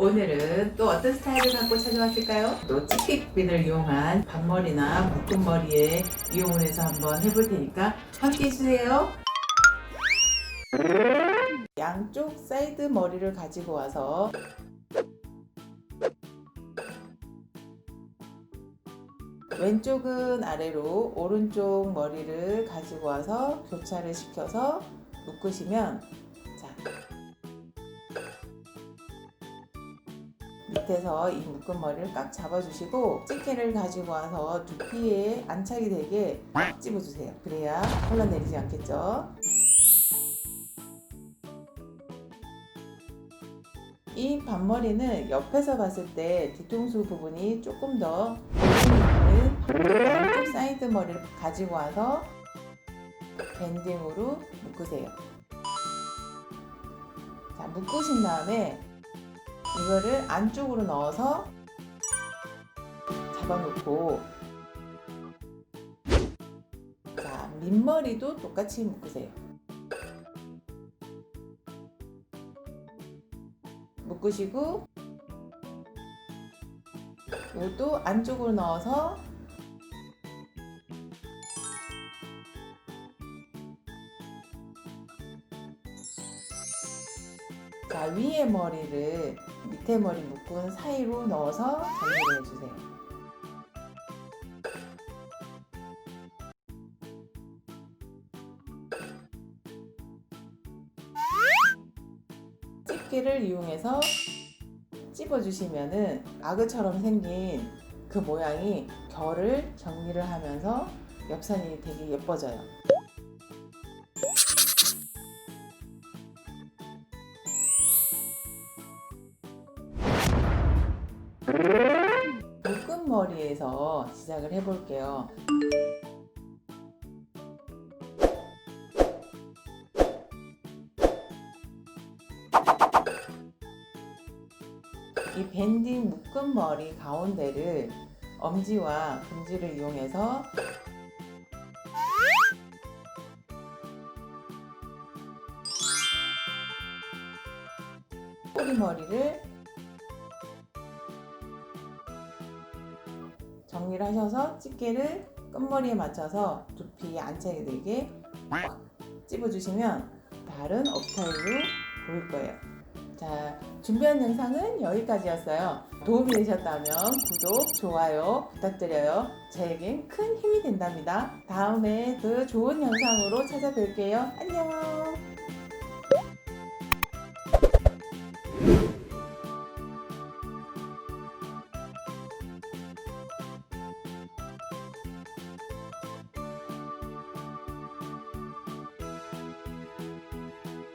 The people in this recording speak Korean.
오늘은 또 어떤 스타일을 갖고 찾아왔을까요? 또 찌릿핀을 이용한 반머리나 묶음머리에 이용을 해서 한번 해볼 테니까 함께 해주세요. 양쪽 사이드 머리를 가지고 와서 왼쪽은 아래로 오른쪽 머리를 가지고 와서 교차를 시켜서 묶으시면 밑에서 이 묶은 머리를 꽉 잡아주시고 집게를 가지고 와서 두피에 안착이 되게 꽉 집어주세요. 그래야 흘러내리지 않겠죠. 이 반머리는 옆에서 봤을 때 뒤통수 부분이 조금 더 양쪽 사이드 머리를 가지고 와서 밴딩으로 묶으세요. 자, 묶으신 다음에 이거를 안쪽으로 넣어서 잡아놓고 자, 밑머리도 똑같이 묶으세요. 묶으시고 이것도 안쪽으로 넣어서 자 위에 머리를 밑에 머리 묶은 사이로 넣어서 정리를 해주세요. 집게를 이용해서 찝어주시면은 악어처럼 생긴 그 모양이 결을 정리를 하면서 옆선이 되게 예뻐져요. 머리에서 시작을 해볼게요. 이 밴딩 묶은 머리 가운데를 엄지와 검지를 이용해서 꼬리머리를 정리를 하셔서 집게를 끝머리에 맞춰서 두피에 안착이 되게 꽉 찝어주시면 다른 업스타일로 보일 거예요. 자, 준비한 영상은 여기까지였어요. 도움이 되셨다면 구독, 좋아요 부탁드려요. 저에겐 큰 힘이 된답니다. 다음에 더 좋은 영상으로 찾아뵐게요. 안녕!